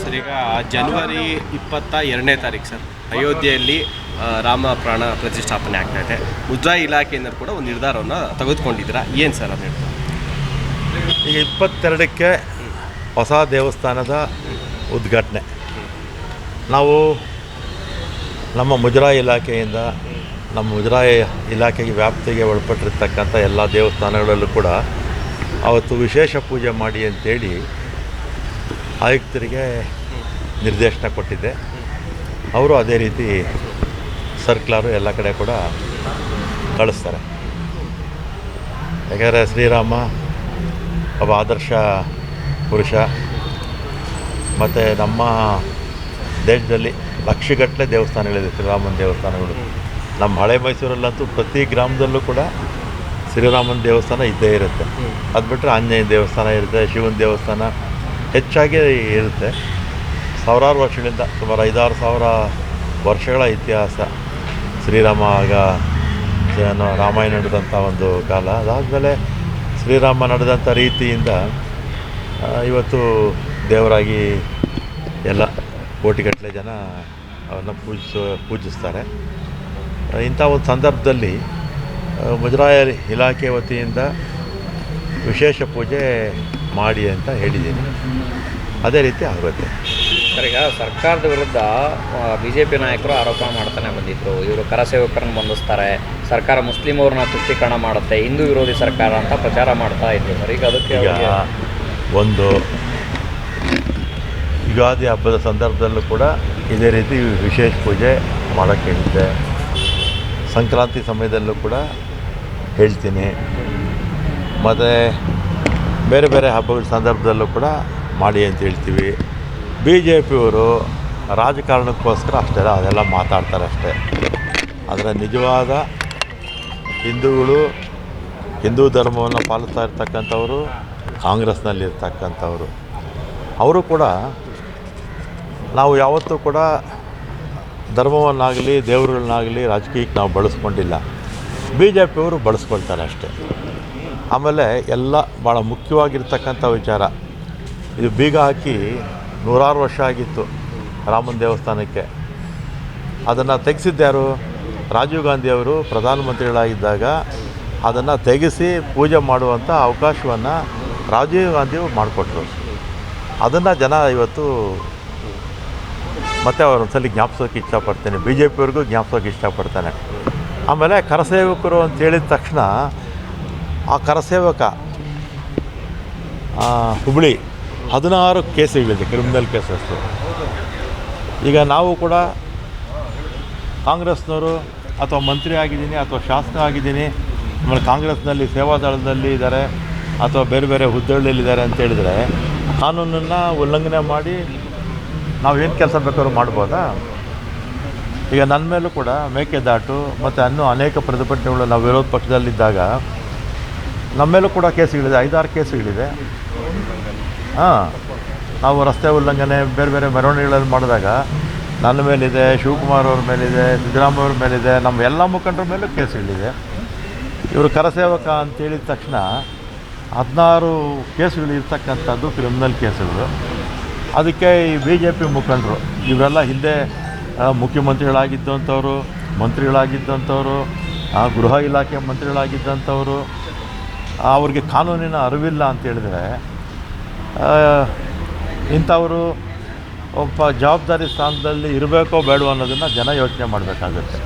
Sir ಈಗ ಜನವರಿ ಇಪ್ಪತ್ತ ಎರಡನೇ ತಾರೀಕು ಸರ್. ಅಯೋಧ್ಯೆಯಲ್ಲಿ ರಾಮ ಪ್ರಾಣ ಪ್ರತಿಷ್ಠಾಪನೆ ಆಗ್ತಾ ಇದೆ. ಮುದ್ರಾ ಇಲಾಖೆಯಿಂದ ಕೂಡ ಒಂದು ನಿರ್ಧಾರವನ್ನು ತೆಗೆದುಕೊಂಡಿದ್ದೀರಾ? ಏನು ಸರ್ ಅದು ಹೇಳ್ತಾರೆ? ಈಗ ಇಪ್ಪತ್ತೆರಡಕ್ಕೆ ಹೊಸ ದೇವಸ್ಥಾನದ ಉದ್ಘಾಟನೆ. ನಾವು ನಮ್ಮ ಮುಜರಾ ಇಲಾಖೆಯಿಂದ ನಮ್ಮ ಮುಜರಾ ಇಲಾಖೆಗೆ ವ್ಯಾಪ್ತಿಗೆ ಒಳಪಟ್ಟಿರ್ತಕ್ಕಂಥ ಎಲ್ಲ ದೇವಸ್ಥಾನಗಳಲ್ಲೂ ಕೂಡ ಅವತ್ತು ವಿಶೇಷ ಪೂಜೆ ಮಾಡಿ ಅಂತೇಳಿ ಆಯುಕ್ತರಿಗೆ ನಿರ್ದೇಶನ ಕೊಟ್ಟಿದ್ದೆ. ಅವರು ಅದೇ ರೀತಿ ಸರ್ಕ್ಲಾರು ಎಲ್ಲ ಕಡೆ ಕೂಡ ಕಳಿಸ್ತಾರೆ. ಯಾಕೆಂದರೆ ಶ್ರೀರಾಮ ಒಬ್ಬ ಆದರ್ಶ ಪುರುಷ. ಮತ್ತು ನಮ್ಮ ದೇಶದಲ್ಲಿ ಲಕ್ಷಗಟ್ಟಲೆ ದೇವಸ್ಥಾನಗಳಿದೆ ಶ್ರೀರಾಮನ ದೇವಸ್ಥಾನಗಳು. ನಮ್ಮ ಹಳೆ ಮೈಸೂರಲ್ಲಂತೂ ಪ್ರತಿ ಗ್ರಾಮದಲ್ಲೂ ಕೂಡ ಶ್ರೀರಾಮನ ದೇವಸ್ಥಾನ ಇದ್ದೇ ಇರುತ್ತೆ. ಅದು ಬಿಟ್ಟರೆ ಆಂಜನೇಯ ದೇವಸ್ಥಾನ ಇರುತ್ತೆ, ಶಿವನ ದೇವಸ್ಥಾನ ಹೆಚ್ಚಾಗಿ ಇರುತ್ತೆ. ಸಾವಿರಾರು ವರ್ಷಗಳಿಂದ ಸುಮಾರು ಐದಾರು ಸಾವಿರ ವರ್ಷಗಳ ಇತಿಹಾಸ ಶ್ರೀರಾಮ ಆಗ ರಾಮಾಯಣ ನಡೆದಂಥ ಒಂದು ಕಾಲ. ಅದಾದಮೇಲೆ ಶ್ರೀರಾಮ ನಡೆದಂಥ ರೀತಿಯಿಂದ ಇವತ್ತು ದೇವರಾಗಿ ಎಲ್ಲ ಕೋಟಿಗಟ್ಟಲೆ ಜನ ಅವನ್ನ ಪೂಜಿಸೋ, ಪೂಜಿಸ್ತಾರೆ. ಇಂಥ ಒಂದು ಸಂದರ್ಭದಲ್ಲಿ ಮುಜರಾಯಿ ಇಲಾಖೆ ವತಿಯಿಂದ ವಿಶೇಷ ಪೂಜೆ ಮಾಡಿ ಅಂತ ಹೇಳಿದ್ದೀನಿ. ಅದೇ ರೀತಿ ಆಗುತ್ತೆ. ಸರ್ ಈಗ ಸರ್ಕಾರದ ವಿರುದ್ಧ ಬಿ ಜೆ ಪಿ ನಾಯಕರು ಆರೋಪ ಮಾಡ್ತಾನೆ ಬಂದಿದ್ರು. ಇವರು ಕರಸೇವಕರನ್ನು ಬಂಧಿಸ್ತಾರೆ. ಸರ್ಕಾರ ಮುಸ್ಲಿಮವ್ರನ್ನ ತುಷ್ಟೀಕರಣ ಮಾಡುತ್ತೆ. ಹಿಂದೂ ವಿರೋಧಿ ಸರ್ಕಾರ ಅಂತ ಪ್ರಚಾರ ಮಾಡ್ತಾ ಇದ್ರು ಸರ್. ಈಗ ಅದಕ್ಕೆ ಒಂದು ಯುಗಾದಿ ಹಬ್ಬದ ಸಂದರ್ಭದಲ್ಲೂ ಕೂಡ ಇದೇ ರೀತಿ ವಿಶೇಷ ಪೂಜೆ ಮಾಡೋಕ್ಕೆ ಹೇಳಿದ್ದೆ. ಸಂಕ್ರಾಂತಿ ಸಮಯದಲ್ಲೂ ಕೂಡ ಹೇಳ್ತೀನಿ. ಮತ್ತು ಬೇರೆ ಬೇರೆ ಹಬ್ಬಗಳ ಸಂದರ್ಭದಲ್ಲೂ ಕೂಡ ಮಾಡಿ ಅಂತ ಹೇಳ್ತೀವಿ. ಬಿ ಜೆ ಪಿಯವರು ರಾಜಕಾರಣಕ್ಕೋಸ್ಕರ ಅಷ್ಟೆಲ್ಲ ಅದೆಲ್ಲ ಮಾತಾಡ್ತಾರೆ ಅಷ್ಟೇ. ಆದರೆ ನಿಜವಾದ ಹಿಂದೂಗಳು ಹಿಂದೂ ಧರ್ಮವನ್ನು ಪಾಲಿಸ್ತಾ ಇರ್ತಕ್ಕಂಥವರು ಕಾಂಗ್ರೆಸ್ನಲ್ಲಿರ್ತಕ್ಕಂಥವ್ರು. ಅವರು ಕೂಡ ನಾವು ಯಾವತ್ತೂ ಕೂಡ ಧರ್ಮವನ್ನಾಗಲಿ ದೇವರುಗಳನ್ನಾಗಲಿ ರಾಜಕೀಯಕ್ಕೆ ನಾವು ಬಳಸ್ಕೊಂಡಿಲ್ಲ. ಬಿ ಜೆ ಪಿಯವರು ಬಳಸ್ಕೊಳ್ತಾರೆ ಅಷ್ಟೇ. ಆಮೇಲೆ ಎಲ್ಲ ಭಾಳ ಮುಖ್ಯವಾಗಿರ್ತಕ್ಕಂಥ ವಿಚಾರ. ಇದು ಬೀಗ ಹಾಕಿ ನೂರಾರು ವರ್ಷ ಆಗಿತ್ತು ರಾಮನ ದೇವಸ್ಥಾನಕ್ಕೆ. ಅದನ್ನು ತೆಗೆಸಿದ್ದ್ಯಾರು ರಾಜೀವ್ ಗಾಂಧಿಯವರು ಪ್ರಧಾನಮಂತ್ರಿಗಳಾಗಿದ್ದಾಗ ಅದನ್ನು ತೆಗೆಸಿ ಪೂಜೆ ಮಾಡುವಂಥ ಅವಕಾಶವನ್ನು ರಾಜೀವ್ ಗಾಂಧಿ ಮಾಡಿಕೊಟ್ರು. ಅದನ್ನು ಜನ ಇವತ್ತು ಮತ್ತೆ ಅವ್ರು ಒಂದ್ಸಲಿ ಜ್ಞಾಪಿಸೋಕೆ ಇಷ್ಟಪಡ್ತೇನೆ. ಬಿ ಜೆ ಪಿಯವ್ರಿಗೂ ಜ್ಞಾಪಿಸೋಕೆ ಇಷ್ಟಪಡ್ತಾನೆ. ಆಮೇಲೆ ಕರಸೇವಕರು ಅಂತ ಹೇಳಿದ ತಕ್ಷಣ ಆ ಕರಸೇವಕ ಹುಬ್ಬಳ್ಳಿ ಹದಿನಾರು ಕೇಸುಗಳಿದೆ, ಕ್ರಿಮಿನಲ್ ಕೇಸಸ್ಸು ಈಗ ನಾವು ಕೂಡ ಕಾಂಗ್ರೆಸ್ನವರು ಅಥವಾ ಮಂತ್ರಿ ಆಗಿದ್ದೀನಿ ಅಥವಾ ಶಾಸಕ ಆಗಿದ್ದೀನಿ, ಆಮೇಲೆ ಕಾಂಗ್ರೆಸ್ನಲ್ಲಿ ಸೇವಾದಳದಲ್ಲಿ ಇದ್ದಾರೆ ಅಥವಾ ಬೇರೆ ಬೇರೆ ಹುದ್ದೆಗಳಲ್ಲಿದ್ದಾರೆ ಅಂತ ಹೇಳಿದರೆ ಕಾನೂನನ್ನು ಉಲ್ಲಂಘನೆ ಮಾಡಿ ನಾವೇನು ಕೆಲಸ ಬೇಕಾದ್ರೂ ಮಾಡ್ಬೋದಾ? ಈಗ ನನ್ನ ಮೇಲೂ ಕೂಡ ಮೇಕೆದಾಟು ಮತ್ತು ಅನ್ನೂ ಅನೇಕ ಪ್ರತಿಭಟನೆಗಳು ನಾವು ವಿರೋಧ ಪಕ್ಷದಲ್ಲಿದ್ದಾಗ ನಮ್ಮ ಮೇಲೂ ಕೂಡ ಕೇಸುಗಳಿದೆ, ಐದಾರು ಕೇಸುಗಳಿದೆ. ಹಾಂ, ನಾವು ರಸ್ತೆ ಉಲ್ಲಂಘನೆ, ಬೇರೆ ಬೇರೆ ಮೆರವಣಿಗೆಗಳಲ್ಲಿ ಮಾಡಿದಾಗ ನನ್ನ ಮೇಲಿದೆ, ಶಿವಕುಮಾರ್ ಅವ್ರ ಮೇಲಿದೆ, ಸಿದ್ದರಾಮಯ್ಯ ಅವ್ರ ಮೇಲಿದೆ, ನಮ್ಮ ಎಲ್ಲ ಮುಖಂಡರ ಮೇಲೂ ಕೇಸುಗಳಿದೆ. ಇವರು ಕರಸೇವಕ ಅಂತ ಹೇಳಿದ ತಕ್ಷಣ ಹದಿನಾರು ಕೇಸುಗಳು ಇರ್ತಕ್ಕಂಥದ್ದು ಕ್ರಿಮಿನಲ್ ಕೇಸುಗಳು. ಅದಕ್ಕೆ ಈ ಬಿ ಜೆ ಪಿ ಮುಖಂಡರು, ಇವರೆಲ್ಲ ಹಿಂದೆ ಮುಖ್ಯಮಂತ್ರಿಗಳಾಗಿದ್ದಂಥವ್ರು, ಮಂತ್ರಿಗಳಾಗಿದ್ದಂಥವ್ರು ಗೃಹ ಇಲಾಖೆ ಮಂತ್ರಿಗಳಾಗಿದ್ದಂಥವ್ರು ಅವ್ರಿಗೆ ಕಾನೂನಿನ ಅರಿವಿಲ್ಲ ಅಂತ ಹೇಳಿದ್ರೆ ಇಂಥವರು ಒಬ್ಬ ಜವಾಬ್ದಾರಿ ಸ್ಥಾನದಲ್ಲಿ ಇರಬೇಕೋ ಬೇಡವೋ ಅನ್ನೋದನ್ನು ಜನ ಯೋಚನೆ ಮಾಡಬೇಕಾಗುತ್ತೆ.